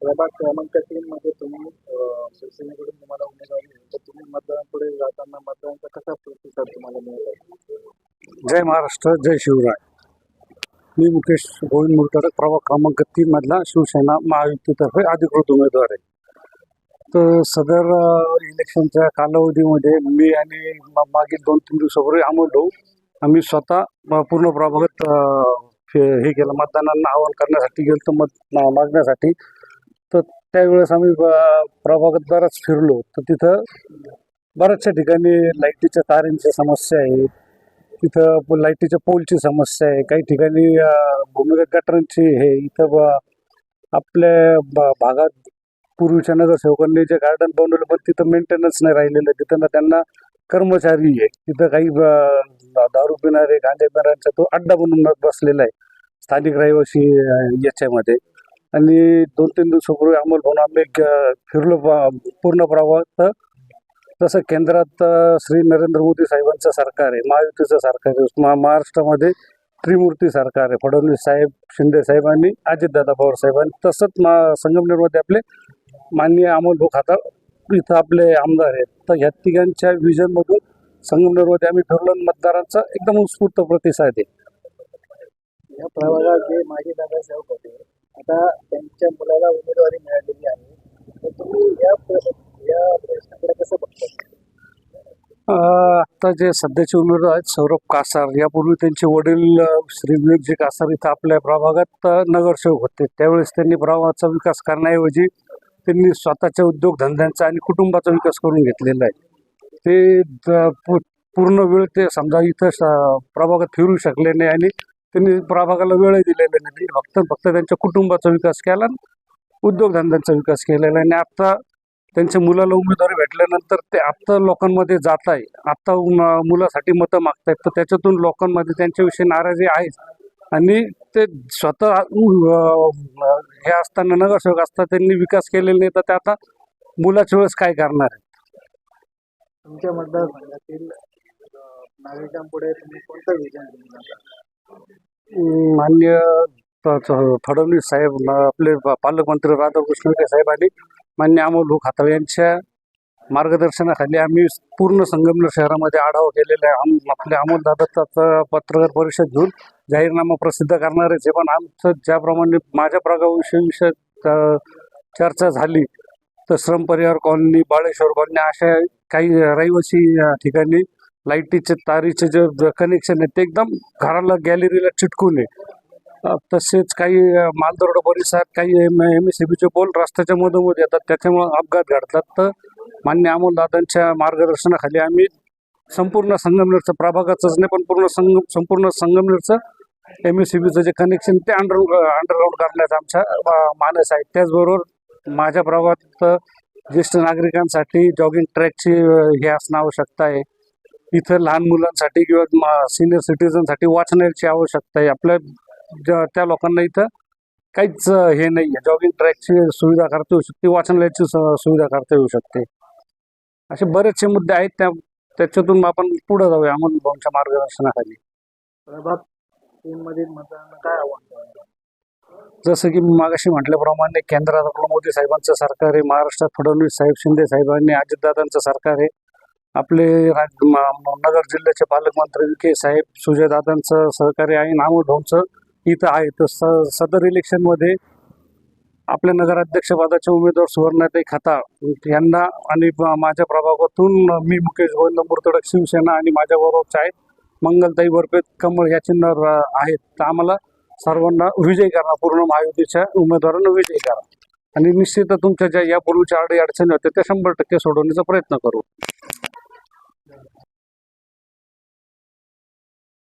प्रभाग क्रमांक तीन मध्ये तुम्ही शिवसेनेकडून तुम्हाला उमेदवारी दिली, तर तुम्ही मतदानापुढे जाताना मतदानाचा कसा प्रतिसाद तुम्हाला मिळाला? जय महाराष्ट्र जय शिवराय. मी मुकेश गोविंद मुरतडक प्रभाग क्रमांक तीन मधला शिवसेना महायुतीतर्फे अधिकृत उमेदवार आहे. तर सदर इलेक्शनच्या कालावधीमध्ये मी आणि मागील दोन तीन दिवसापूर्वी अमोल भाऊ आम्ही स्वतः पूर्ण प्रभागात हे केलं. मतदानांना आवाहन करण्यासाठी गेलो तर मत मा- मागण्यासाठी. त्यावेळेस आम्ही प्रभागात बराच फिरलो. तर तिथं बऱ्याचशा ठिकाणी लाईटीच्या तारांची समस्या आहे. तिथं लाईटीच्या पोलची समस्या आहे. काही ठिकाणी भूमिगत गटारांची हे इथं ब- आपल्या भागात पूर्वीच्या नगरसेवकांनी जे गार्डन बनवलं पण तिथं मेंटेनन्स नाही राहिलेलं. तिथं ना त्यांना कर्मचारी आहे. तिथं काही दारू पिणारे गांजा पिणाऱ्यांचा तो अड्डा बनून बसलेला आहे. स्थानिक रहिवासी याच्यामध्ये. आणि दोन तीन दिवसापूर्वी अमोल आम्ही ग- फिरलो पूर्ण प्रवाहात. तसं केंद्रात श्री नरेंद्र मोदी साहेबांचं सरकार आहे महायुतीचं सरकार आहे महा- महाराष्ट्रामध्ये त्रिमूर्ती सरकार आहे फडणवीस साहेब शिंदे साहेब आणि अजितदादा पवार साहेब आणि तसंच मा संगमनेरमध्ये आपले माननीय अमोल भोक खाता इथं आपले आमदार आहेत. तर ह्या तिघांच्या विजनमधून संगमनेरमध्ये आम्ही फिरलो मतदारांचा एकदम उत्स्फूर्त प्रतिसाद आहे. या प्रवाहात जे माजी दादासाहेब होते आता त्यांच्या मुलाला उमेदवारी मिळालेली आहे. तर तुम्ही या या प्रश्नाकडे कसं बघता? आता जे सध्याचे उमेदवार आहेत सौरभ कासार. यापूर्वी त्यांचे वडील श्री विवेकजी कासार इथं आपल्या प्रभागात नगरसेवक होते. त्यावेळेस त्यांनी प्रभागाचा विकास करण्याऐवजी त्यांनी स्वतःच्या उद्योगधंद्यांचा आणि कुटुंबाचा विकास करून घेतलेला आहे. ते पूर्ण वेळ ते समजा इथं प्रभागात फिरू शकले नाही आणि त्यांनी प्रभागाला वेळही दिलेला नाही फक्त फक्त त्यांच्या कुटुंबाचा विकास केला आणि उद्योगधंद्यांचा विकास केलेला आहे. आणि आता त्यांच्या मुलाला उमेदवारी भेटल्यानंतर ते आत्ता लोकांमध्ये जात आहे. आत्ता मुलासाठी मतं मागतायत. तर त्याच्यातून लोकांमध्ये त्यांच्याविषयी नाराजी आहेच. आणि ते स्वतः हे असताना नगरसेवक असता त्यांनी विकास केलेला नाही तर ते आता मुलाच्या वेळेस काय करणार आहे तुमच्या मतदारसंघातील नागरिकांपुढे तुम्ही कोणतं विजन मान्य फडणवीस साहेब आपले पालकमंत्री राधाकृष्ण विखे साहेब आणि मान्य अमोल भाऊ यांच्या मार्गदर्शनाखाली आम्ही पूर्ण संगमनेर शहरामध्ये आढावा केलेला आहे. आम आपले अमोल दादाचा पत्रकार परिषद घेऊन जाहीरनामा प्रसिद्ध करणारच आहे. पण आमचं ज्याप्रमाणे माझ्या प्रगाविषयी विषय चर्चा झाली तर श्रम परिवार कॉलनी बाळेश्वर कॉलनी अशा काही रहिवासी ठिकाणी लाईटीचे तारीचे जे कनेक्शन आहे ते एकदम घराला गॅलरीला चिटकून आहे. तसेच काही मालदरोडा मालदरोड परिसरात काही एम एम एस सी बीचे बोल रस्त्याच्या मधोमध येतात. त्याच्यामुळं अपघात घडतात. तर मान्य अमोलदादांच्या मार्गदर्शनाखाली आम्ही संपूर्ण संगमनेरचं प्रभागाचंच नाही पण पूर्ण संगम संपूर्ण संगमनेरचं एम एस सी बीचं जे कनेक्शन ते अंडर अंडरग्राऊंड करण्याचा आमचा मानस आहे त्याचबरोबर माझ्या प्रभागात ज्येष्ठ नागरिकांसाठी जॉगिंग ट्रॅकची हे असणं आवश्यकता आहे. इथं लहान मुलांसाठी किंवा सिनियर सिटीजनसाठी वाचण्याची आवश्यकता आहे. आपल्या त्या लोकांना इथं काहीच हे नाही आहे जॉगिंग ट्रॅकची सुविधा करता येऊ शकते वाचनालयाची सुविधा करता येऊ शकते. असे बरेचसे मुद्दे आहेत. त्या त्याच्यातून आपण पुढे जाऊया अमोल भाऊंच्या मार्गदर्शनाखाली. प्रभाग मतदारांना काय आव्हान जसं की मागाशी म्हटल्याप्रमाणे केंद्रात आपलं मोदी साहेबांचं सरकार आहे. महाराष्ट्रात फडणवीस साहेब शिंदे साहेबांनी अजितदादांचं सरकार आहे. आपले राज नगर जिल्ह्याचे पालकमंत्री विखे साहेब सुजयदादांचं सहकार्य आहे नामोद भाऊंचं इथं आहे. तर स सदर इलेक्शनमध्ये आपल्या नगराध्यक्षपदाचे उमेदवार सुवर्णाताई खताळ यांना आणि माझ्या प्रभागातून मी मुकेश गोविंद मुरतडक शिवसेना आणि माझ्याबरोबरचे आहेत मंगलताई बरपेत कमळ या चिन्हावर आहेत. तर आम्हाला सर्वांना विजय करा पूर्ण महायुतीच्या उमेदवारांना विजय करा. आणि निश्चित तुमच्या ज्या यापूर्वीच्या अडी अडचणी होत्या त्या शंभर टक्के सोडवण्याचा प्रयत्न करू. Yeah.